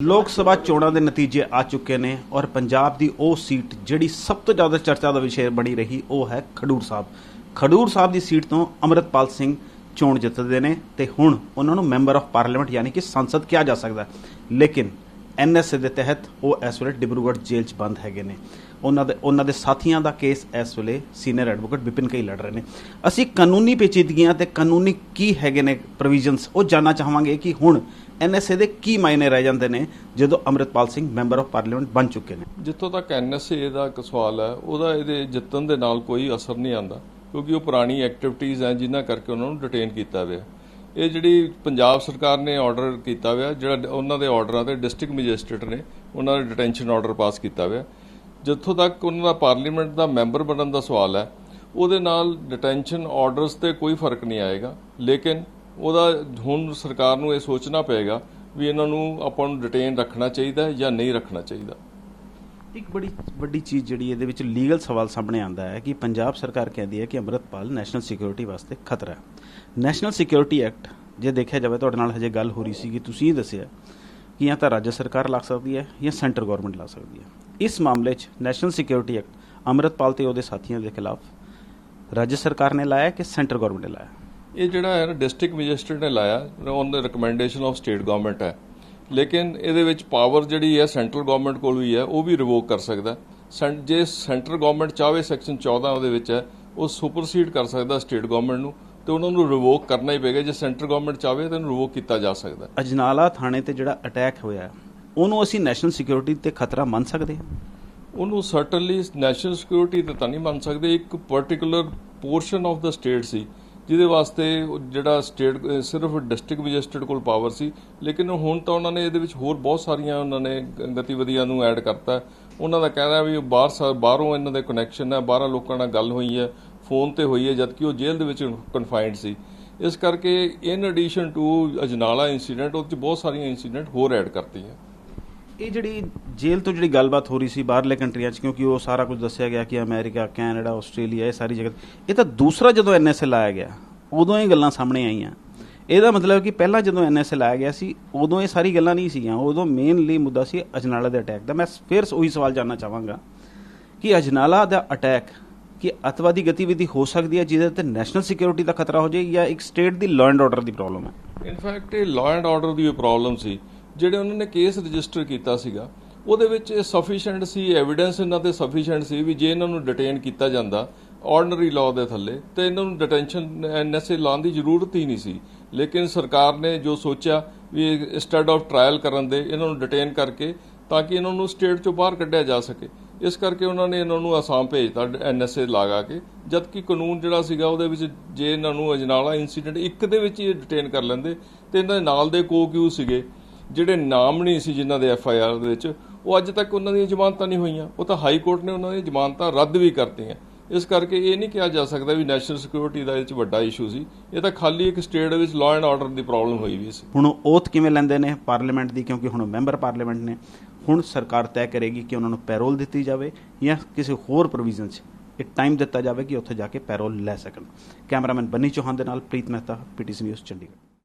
ਲੋਕ ਸਭਾ ਚੋਣਾਂ ਦੇ ਨਤੀਜੇ ਆ ਚੁੱਕੇ ਨੇ ਔਰ ਪੰਜਾਬ ਦੀ ਉਹ ਸੀਟ ਜਿਹੜੀ ਸਭ ਤੋਂ ਜ਼ਿਆਦਾ ਚਰਚਾ ਦਾ ਵਿਸ਼ੇ ਬਣੀ ਰਹੀ, ਉਹ ਹੈ ਖਡੂਰ ਸਾਹਿਬ। ਖਡੂਰ ਸਾਹਿਬ ਦੀ ਸੀਟ ਤੋਂ ਅਮਰਤਪਾਲ ਸਿੰਘ ਚੋਣ ਜਿੱਤਦੇ ਨੇ ਤੇ ਹੁਣ ਉਹਨਾਂ ਨੂੰ ਮੈਂਬਰ ਆਫ ਪਾਰਲੀਮੈਂਟ ਯਾਨੀ ਕਿ ਸੰਸਦ ਕਿਹਾ ਜਾ ਸਕਦਾ ਲੇਕਿਨ ਐਨਐਸਏ ਦੇ ਤਹਿਤ ਉਹ ਇਸ ਵੇਲੇ ਡਿਬਰੂਗੜ੍ਹ ਜੇਲ੍ਹ 'ਚ ਬੰਦ ਹੈਗੇ ਨੇ। ਉਹਨਾਂ ਦੇ ਉਹਨਾਂ ਦੇ ਸਾਥੀਆਂ ਦਾ ਕੇਸ ਇਸ ਵੇਲੇ ਸੀਨੀਅਰ ਐਡਵੋਕੇਟ ਵਿਪਿਨ ਕਈ ਲੜ ਰਹੇ ਨੇ। ਅਸੀਂ ਕਾਨੂੰਨੀ ਪੇਚੀਦਗੀਆਂ ਤੇ ਕਾਨੂੰਨੀ ਕੀ ਹੈਗੇ ਨੇ ਪ੍ਰੋਵੀਜ਼ਨਸ ਉਹ ਜਾਨਣਾ ਚਾਹਾਂਗੇ ਕਿ ਹੁਣ ਐਨਐਸਏ ਦੇ ਕੀ ਮਾਇਨੇ ਰਹਿ ਜਾਂਦੇ ਨੇ ਜਦੋਂ Amritpal Singh member of parliament ਬਣ ਚੁੱਕੇ ਨੇ। ਜਿੱਥੋਂ ਤੱਕ ਐਨਐਸਏ ਦਾ ਇੱਕ ਸਵਾਲ ਹੈ, ਉਹਦਾ ਇਹਦੇ ਜਿੱਤਣ ਦੇ ਨਾਲ ਕੋਈ ਅਸਰ ਨਹੀਂ ਆਂਦਾ ਕਿਉਂਕਿ ਉਹ ਪੁਰਾਣੀ ਐਕਟੀਵਿਟੀਜ਼ ਹੈ ਜਿਨ੍ਹਾਂ ਕਰਕੇ ਉਹਨਾਂ ਨੂੰ ਡਿਟੇਨ ਕੀਤਾ ਹੋਇਆ। ਇਹ ਜਿਹੜੀ ਪੰਜਾਬ ਸਰਕਾਰ ਨੇ ਆਰਡਰ ਕੀਤਾ ਹੋਇਆ, ਜਿਹੜਾ ਉਹਨਾਂ ਦੇ ਆਰਡਰਾਂ ਤੇ ਡਿਸਟ੍ਰਿਕਟ ਮੈਜਿਸਟ੍ਰੇਟ ਨੇ ਉਹਨਾਂ ਨੇ ਡਿਟੈਂਸ਼ਨ ਆਰਡਰ ਪਾਸ ਕੀਤਾ ਹੋਇਆ। ਜਿੱਥੋਂ ਤੱਕ ਉਹਨਾਂ ਦਾ ਪਾਰਲੀਮੈਂਟ ਦਾ ਮੈਂਬਰ ਬਣਨ ਦਾ ਸਵਾਲ ਹੈ, ਉਹਦੇ ਨਾਲ ਡਿਟੈਂਸ਼ਨ ਆਰਡਰਸ ਤੇ ਕੋਈ ਫ਼ਰਕ ਨਹੀਂ ਆਏਗਾ। ਲੇਕਿਨ ਉਹਦਾ ਹੁਣ ਸਰਕਾਰ ਨੂੰ ਇਹ ਸੋਚਣਾ ਪਏਗਾ ਵੀ ਇਹਨਾਂ ਨੂੰ ਆਪਾਂ ਨੂੰ ਡਿਟੇਨ ਰੱਖਣਾ ਚਾਹੀਦਾ ਜਾਂ ਨਹੀਂ ਰੱਖਣਾ ਚਾਹੀਦਾ। ਇੱਕ ਬੜੀ ਵੱਡੀ ਚੀਜ਼ ਜਿਹੜੀ ਇਹਦੇ ਵਿੱਚ ਲੀਗਲ ਸਵਾਲ ਸਾਹਮਣੇ ਆਂਦਾ ਹੈ ਕਿ ਪੰਜਾਬ ਸਰਕਾਰ ਕਹਿੰਦੀ ਹੈ ਕਿ ਅਮਰਤਪਾਲ ਨੈਸ਼ਨਲ ਸਿਕਿਉਰਿਟੀ ਵਾਸਤੇ ਖਤਰਾ ਹੈ। ਨੈਸ਼ਨਲ ਸਿਕਿਉਰਿਟੀ ਐਕਟ, ਜੇ ਦੇਖਿਆ ਜਾਵੇ ਤੁਹਾਡੇ ਨਾਲ ਹਜੇ ਗੱਲ ਹੋ ਰਹੀ ਸੀ ਕਿ ਤੁਸੀਂ ਹੀ ਦੱਸਿਆ ਕਿ ਜਾਂ ਤਾਂ ਰਾਜ ਸਰਕਾਰ ਲਾ ਸਕਦੀ ਹੈ ਜਾਂ ਸੈਂਟਰ ਗਵਰਨਮੈਂਟ ਲਾ ਸਕਦੀ ਹੈ। ਇਸ ਮਾਮਲੇ 'ਚ ਨੈਸ਼ਨਲ ਸਿਕਿਉਰਿਟੀ ਐਕਟ ਅਮਰਤਪਾਲ ਤੇ ਉਹਦੇ ਸਾਥੀਆਂ ਦੇ ਖਿਲਾਫ ਰਾਜ ਸਰਕਾਰ ਨੇ ਲਾਇਆ ਕਿ ਸੈਂਟਰ ਗਵਰਨਮੈਂਟ ਨੇ ਲਾਇਆ? ਇਹ ਜਿਹੜਾ ਹੈ ਡਿਸਟ੍ਰਿਕਟ ਮੈਜਿਸਟਰੇਟ ਨੇ ਲਾਇਆ on the recommendation of state government ਹੈ। ਲੇਕਿਨ ਇਹਦੇ ਵਿੱਚ ਪਾਵਰ ਜਿਹੜੀ ਹੈ ਸੈਂਟਰਲ ਗਵਰਨਮੈਂਟ ਕੋਲ ਵੀ ਹੈ ਉਹ ਵੀ ਰਿਵੋਕ ਕਰ ਸਕਦਾ ਜੇ ਸੈਂਟਰਲ ਗਵਰਨਮੈਂਟ ਚਾਹਵੇ ਸੈਕਸ਼ਨ 14 ਉਹਦੇ ਵਿੱਚ ਹੈ ਉਹ ਸੁਪਰਸੀਡ ਕਰ ਸਕਦਾ ਸਟੇਟ ਗਵਰਨਮੈਂਟ ਨੂੰ ਤੇ ਉਹਨਾਂ ਨੂੰ ਰਿਵੋਕ ਕਰਨਾ ਹੀ ਪਏਗਾ। ਜੇ ਸੈਂਟਰਲ ਗਵਰਨਮੈਂਟ ਚਾਹਵੇ ਤਾਂ ਇਹਨੂੰ ਰਿਵੋਕ ਕੀਤਾ ਜਾ ਸਕਦਾ ਅਜਨਾਲਾ ਥਾਣੇ ਤੇ ਜਿਹੜਾ ਅਟੈਕ ਹੋਇਆ ਉਹਨੂੰ ਅਸੀਂ ਨੈਸ਼ਨਲ ਸਿਕਿਉਰਿਟੀ ਤੇ ਖਤਰਾ ਮੰਨ ਸਕਦੇ ਹਾਂ? ਉਹਨੂੰ ਸਰਟਨਲੀ ਨੈਸ਼ਨਲ ਸਿਕਿਉਰਿਟੀ ਤੇ ਤਾਂ ਨਹੀਂ ਮੰਨ ਸਕਦੇ। ਇੱਕ particular portion of the state ਸੀ। ਜਿਹਦੇ ਵਾਸਤੇ ਉਹ ਜਿਹੜਾ ਸਟੇਟ ਸਿਰਫ ਡਿਸਟ੍ਰਿਕਟ ਮੈਜਿਸਟਰੇਟ ਕੋਲ ਪਾਵਰ ਸੀ, ਲੇਕਿਨ ਹੁਣ ਤਾਂ ਉਹਨਾਂ ਨੇ ਇਹਦੇ ਵਿੱਚ ਹੋਰ ਬਹੁਤ ਸਾਰੀਆਂ ਉਹਨਾਂ ਨੇ ਗਤੀਵਿਧੀਆਂ ਨੂੰ ਐਡ ਕਰਤਾ। ਉਹਨਾਂ ਦਾ ਕਹਿਣਾ ਵੀ ਬਾਹਰ ਸਾ- ਬਾਹਰੋਂ ਇਹਨਾਂ ਦੇ ਕਨੈਕਸ਼ਨ ਹੈ, ਬਾਹਰਾਂ ਲੋਕਾਂ ਨਾਲ ਗੱਲ ਹੋਈ ਹੈ ਫੋਨ ਤੇ ਹੋਈ ਹੈ, ਜਦਕਿ ਉਹ ਜੇਲ੍ਹ ਦੇ ਵਿੱਚ ਕਨਫਾਈਨਡ ਸੀ। ਇਸ ਕਰਕੇ in addition to Ajnala incident ਉਹ 'ਚ ਬਹੁਤ ਸਾਰੀਆਂ ਇਨਸੀਡੈਂਟ ਹੋਰ ਐਡ ਕਰਤੀਆਂ। ਇਹ ਜਿਹੜੀ ਜੇਲ੍ਹ ਤੋਂ ਜਿਹੜੀ ਗੱਲਬਾਤ ਹੋ ਰਹੀ ਸੀ ਬਾਹਰਲੇ ਕੰਟਰੀਆਂ 'ਚ, ਕਿਉਂਕਿ ਉਹ ਸਾਰਾ ਕੁਝ ਦੱਸਿਆ ਗਿਆ ਕਿ ਅਮਰੀਕਾ, ਕੈਨੇਡਾ, ਆਸਟ੍ਰੇਲੀਆ, ਇਹ ਸਾਰੀ ਜਗ੍ਹਾ ਇਹ ਤਾਂ ਦੂਸਰਾ ਜਦੋਂ ਐਨਐਸਏ ਲਾਇਆ ਗਿਆ, ਉਦੋਂ ਇਹ ਗੱਲਾਂ ਸਾਹਮਣੇ ਆਈਆਂ। ਇਹਦਾ ਮਤਲਬ ਕਿ ਪਹਿਲਾਂ ਜਦੋਂ ਐਨਐਸਏ ਲਾਇਆ ਗਿਆ ਸੀ, ਉਦੋਂ ਇਹ ਸਾਰੀ ਗੱਲਾਂ ਨਹੀਂ ਸੀਗੀਆਂ। ਉਦੋਂ ਮੇਨਲੀ ਮੁੱਦਾ ਸੀ ਅਜਨਾਲਾ ਦੇ ਅਟੈਕ ਦਾ। ਮੈਂ ਫਿਰ ਉਹੀ ਸਵਾਲ ਜਾਨਣਾ ਚਾਹਾਂਗਾ ਕਿ ਅਜਨਾਲਾ ਦਾ ਅਟੈਕ ਕਿ ਅਤਵਾਦੀ ਗਤੀਵਿਧੀ ਹੋ ਸਕਦੀ ਹੈ, ਜਿਹਦੇ ਤੇ ਨੈਸ਼ਨਲ ਸਿਕਿਉਰਿਟੀ ਦਾ ਖਤਰਾ ਹੋ ਜਾਏ ਜਾਂ ਇੱਕ ਸਟੇਟ ਦੀ ਲਾਅ ਐਂਡ ਆਰਡਰ ਦੀ ਪ੍ਰੋਬਲਮ ਹੈ? ਇਨਫੈਕਟ ਇਹ ਲਾਅ ਐਂਡ ਆਰਡਰ ਦੀ ਪ੍ਰੋਬਲਮ ਸੀ। ਜਿਹੜੇ ਉਹਨਾਂ ਨੇ ਕੇਸ ਰਜਿਸਟਰ ਕੀਤਾ ਸੀਗਾ, ਉਹਦੇ ਵਿੱਚ ਇਹ ਸਫੀਸ਼ੀਐਂਟ ਸੀ ਐਵੀਡੈਂਸ ਇਹਨਾਂ ਤੇ ਸਫੀਸ਼ੀਐਂਟ ਸੀ ਵੀ ਜੇ ਇਹਨਾਂ ਨੂੰ ਡਿਟੇਨ ਕੀਤਾ ਜਾਂਦਾ ਆਰਡੀਨਰੀ ਲਾਅ ਦੇ ਥੱਲੇ, ਤੇ ਇਹਨਾਂ ਨੂੰ ਡਿਟੈਂਸ਼ਨ ਐਨਐਸਏ ਲਾਉਣ ਦੀ ਜ਼ਰੂਰਤ ਹੀ ਨਹੀਂ ਸੀ। ਲੇਕਿਨ ਸਰਕਾਰ ਨੇ ਜੋ ਸੋਚਿਆ ਵੀ ਇੰਸਟੈਡ ਆਫ ਟ੍ਰਾਇਲ ਕਰਨ ਦੇ, ਇਹਨਾਂ ਨੂੰ ਡਿਟੇਨ ਕਰਕੇ ਤਾਂ ਕਿ ਇਹਨਾਂ ਨੂੰ ਸਟੇਟ ਚੋਂ ਬਾਹਰ ਕੱਢਿਆ ਜਾ ਸਕੇ। ਇਸ ਕਰਕੇ ਉਹਨਾਂ ਨੇ ਇਹਨਾਂ ਨੂੰ ਅਸਾਮ ਭੇਜਤਾ ਐਨਐਸਏ ਲਗਾ ਕੇ, ਜਦਕਿ ਕਾਨੂੰਨ ਜਿਹੜਾ ਸੀਗਾ ਉਹਦੇ ਵਿੱਚ ਜੇ ਇਹਨਾਂ ਨੂੰ ਅਜਨਾਲਾ ਇਨਸੀਡੈਂਟ ਇੱਕ ਦੇ ਵਿੱਚ ਹੀ ਡਿਟੇਨ ਕਰ ਲੈਂਦੇ, ਤੇ ਇਹਨਾਂ ਦੇ ਨਾਲ ਦੇ ਕੋ ਕਿਊ ਸੀਗੇ। ਜਿਹੜੇ ਨਾਮ ਨਹੀਂ ਸੀ ਜਿਨ੍ਹਾਂ ਦੇ ਐਫ ਆਈ ਆਰ ਦੇ ਵਿੱਚ, ਉਹ ਅੱਜ ਤੱਕ ਉਹਨਾਂ ਦੀਆਂ ਜ਼ਮਾਨਤਾਂ ਨਹੀਂ ਹੋਈਆਂ। ਉਹ ਤਾਂ ਹਾਈ ਕੋਰਟ ਨੇ ਉਹਨਾਂ ਦੀਆਂ ਜ਼ਮਾਨਤਾਂ ਰੱਦ ਵੀ ਕਰਤੀਆਂ। ਇਸ ਕਰਕੇ ਇਹ ਨਹੀਂ ਕਿਹਾ ਜਾ ਸਕਦਾ ਵੀ ਨੈਸ਼ਨਲ ਸਿਕਿਉਰਿਟੀ ਦਾ ਇਹ ਚ ਵੱਡਾ ਇਸ਼ੂ ਸੀ। ਇਹ ਤਾਂ ਖਾਲੀ ਇੱਕ ਸਟੇਟ ਵਿੱਚ ਲਾਅ ਐਂਡ ਆਰਡਰ ਦੀ ਪ੍ਰੋਬਲਮ ਹੋਈ ਵੀ ਸੀ। ਹੁਣ ਉਹ ਓਥ ਕਿਵੇਂ ਲੈਂਦੇ ਨੇ ਪਾਰਲੀਮੈਂਟ ਦੀ? ਕਿਉਂਕਿ ਹੁਣ ਮੈਂਬਰ ਪਾਰਲੀਮੈਂਟ ਨੇ। ਹੁਣ ਸਰਕਾਰ ਤੈਅ ਕਰੇਗੀ ਕਿ ਉਹਨਾਂ ਨੂੰ ਪੈਰੋਲ ਦਿੱਤੀ ਜਾਵੇ ਜਾਂ ਕਿਸੇ ਹੋਰ ਪ੍ਰੋਵੀਜ਼ਨ 'ਚ ਇਹ ਟਾਈਮ ਦਿੱਤਾ ਜਾਵੇ ਕਿ ਉੱਥੇ ਜਾ ਕੇ ਪੈਰੋਲ ਲੈ ਸਕਣ। ਕੈਮਰਾਮੈਨ ਬੰਨੀ ਚੌਹਾਨ ਦੇ ਨਾਲ ਪ੍ਰੀਤ ਮਹਿਤਾ ਪੀਟੀਸੀ ਨਿਊਜ਼ ਚੰਡੀਗੜ੍ਹ।